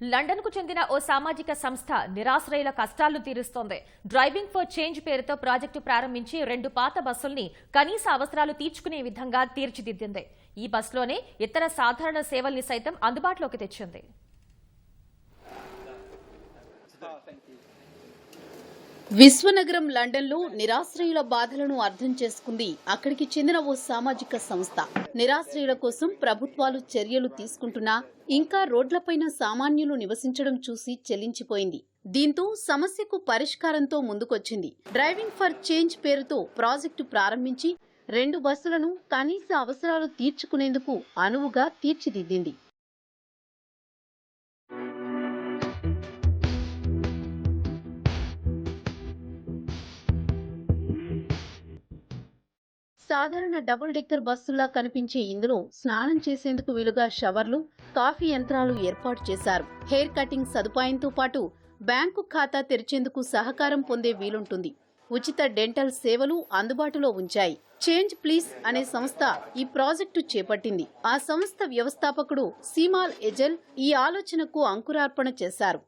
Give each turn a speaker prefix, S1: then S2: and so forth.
S1: లండన్కు చెందిన ఓ సామాజిక సంస్థ నిరాశ్రయుల కష్టాలు తీరుస్తోంది. డ్రైవింగ్ ఫర్ చేంజ్ పేరుతో ప్రాజెక్టు ప్రారంభించి రెండు పాత బస్సుల్ని కనీస అవసరాలు తీర్చుకునే విధంగా తీర్చిదిద్దింది. ఈ బస్సులోనే ఇతర సాధారణ సేవల్ని సైతం అందుబాటులోకి తెచ్చింది.
S2: Ah, విశ్వనగరం లండన్లో నిరాశ్రయుల బాధలను అర్థం చేసుకుంది అక్కడికి చెందిన ఓ సామాజిక సంస్థ. నిరాశ్రయుల కోసం ప్రభుత్వాలు చర్యలు తీసుకుంటున్నా ఇంకా రోడ్లపైన సామాన్యులు నివసించడం చూసి చెల్లించిపోయింది దీంతో సమస్యకు పరిష్కారంతో ముందుకొచ్చింది. డ్రైవింగ్ ఫర్ చేంజ్ పేరుతో ప్రాజెక్టు ప్రారంభించి రెండు బస్సులను కనీస అవసరాలు తీర్చుకునేందుకు అనువుగా తీర్చిదిద్దింది. సాధారణ డబుల్ డెక్కర్ బస్సులా కనిపించే ఇందులో స్నానం చేసేందుకు వీలుగా షవర్లు కాఫీ యంత్రాలు ఏర్పాటు చేశారు. హెయిర్ కటింగ్ సదుపాయంతో పాటు బ్యాంకు ఖాతా తెరిచేందుకు సహకారం పొందే వీలుంటుంది. ఉచిత డెంటల్ సేవలు అందుబాటులో ఉంచాయి. చేంజ్ ప్లీజ్ అనే సంస్థ ఈ ప్రాజెక్టు చేపట్టింది. ఆ సంస్థ వ్యవస్థాపకుడు సీమాల్ ఎజల్ ఈ ఆలోచనకు అంకురార్పణ చేశారు.